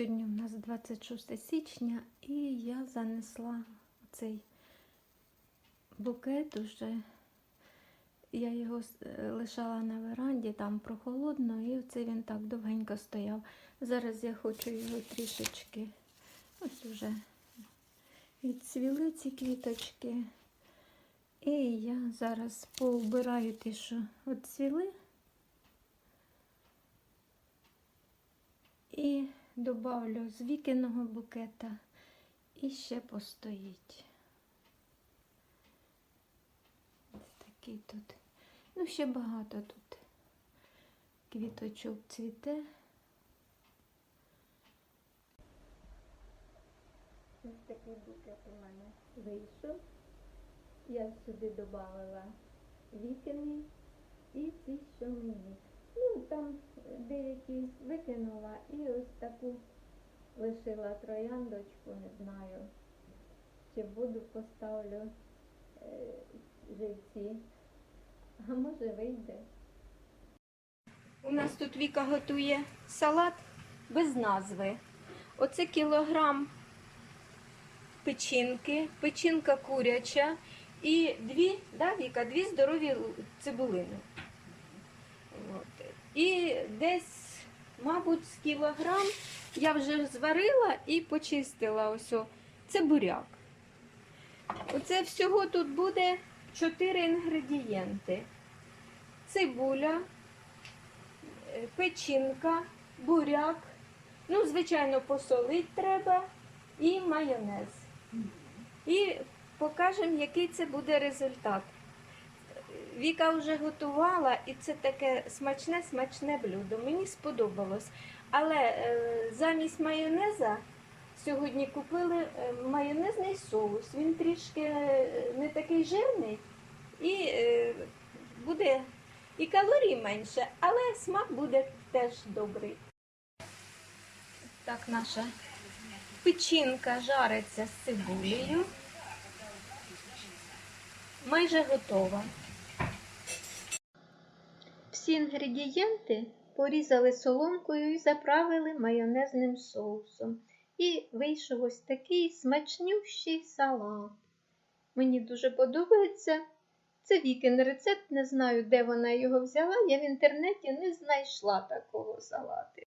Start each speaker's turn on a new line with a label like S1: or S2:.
S1: Сьогодні у нас 26 січня, і я занесла цей букет уже. Я його лишала на веранді, там прохолодно, і оце він так довгенько стояв. Зараз я хочу його трішечки. Ось уже відцвіли ці квіточки. І я зараз поубираю ті, що відцвіли. І добавлю з вікиного букета і ще постоїть. Ось такий тут. Ну, ще багато тут квіточок цвіте. Ось такий букет у мене вийшов. Я сюди додавала вікини і ці, що мені. Там деякі викинула і ось таку лишила трояндочку, не знаю, чи буду поставлю е, живці. А може вийде. У нас тут Віка готує салат без назви. Оце кілограм печінки, печінка куряча і дві, да, Віка, дві здорові цибулини. І десь, мабуть, з кілограм я вже зварила і почистила ось. Це буряк. Оце всього тут буде 4 інгредієнти. Цибуля, е, печінка, буряк. Ну, звичайно, посолити треба і майонез. І покажемо, який це буде результат. Віка вже готувала, і це таке смачне, смачне блюдо. Мені сподобалось. Але е, замість майонеза сьогодні купили е, майонезний соус. Він трішки е, не такий жирний і е, буде і калорій менше, але смак буде теж добрий. Так, наша печінка жариться з цибулею. Майже готова. Всі інгредієнти порізали соломкою і заправили майонезним соусом. І вийшов ось такий смачнющий салат. Мені дуже подобається. Це Вікін рецепт, не знаю, де вона його взяла. Я в інтернеті не знайшла такого салату.